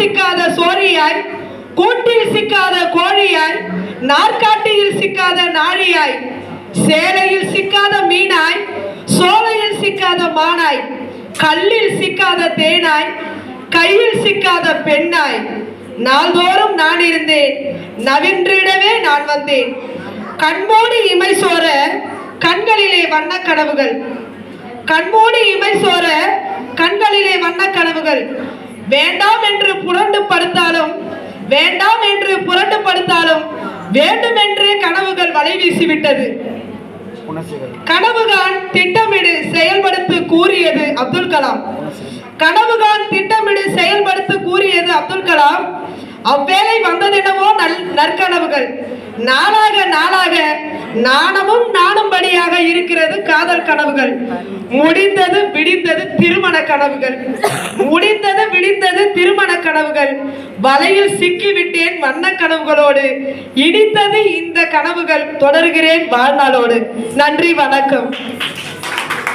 சிக்காத சோழியாய் கூட்டில் சிக்காத கோழியாய் நாற்காட்டியில் சிக்காத நாழியாய் சேலையில் சிக்காத மீனாய் சோலையில் சிக்காத மானாய் கல்லில் சிக்காத தேனாய் கையில் சிக்காத பெண்ணாய் நாள்தோறும் நான் இருந்தேன் நவின்றிடவே நான் வந்தேன். கண்மூடி இமை சோர கண்களிலே வண்ண கனவுகள். கண்மூடி இமை சோர கண்களிலே வண்ண கனவுகள். வேண்டாம் என்று புரண்டு படுத்தாலும் வேண்டாம் என்று புரண்டு படுத்தாலும் வேண்டும் என்றே கனவுகள் வலை வீசிவிட்டது. கனவுகான் திட்டமிடு செயல்படுத்து கூறியது அப்துல் கலாம். கனவுகான் திட்டமிடு செயல்படுத்து கூறியது அப்துல் கலாம். அவ்வேளை வந்ததெனவோ நல் நற்கனவுகள். நாளாக நாளாக நாணமும் நாணும்படியாக இருக்கிறது காதல் கனவுகள். முடிந்தது விடிந்தது திருமண கனவுகள். முடிந்தது விடிந்தது திருமண கனவுகள். வலையில் சிக்கிவிட்டேன் வண்ண கனவுகளோடு. இடித்தது இந்த கனவுகள். தொடர்கிறேன் வாழ்நாளோடு. நன்றி வணக்கம்.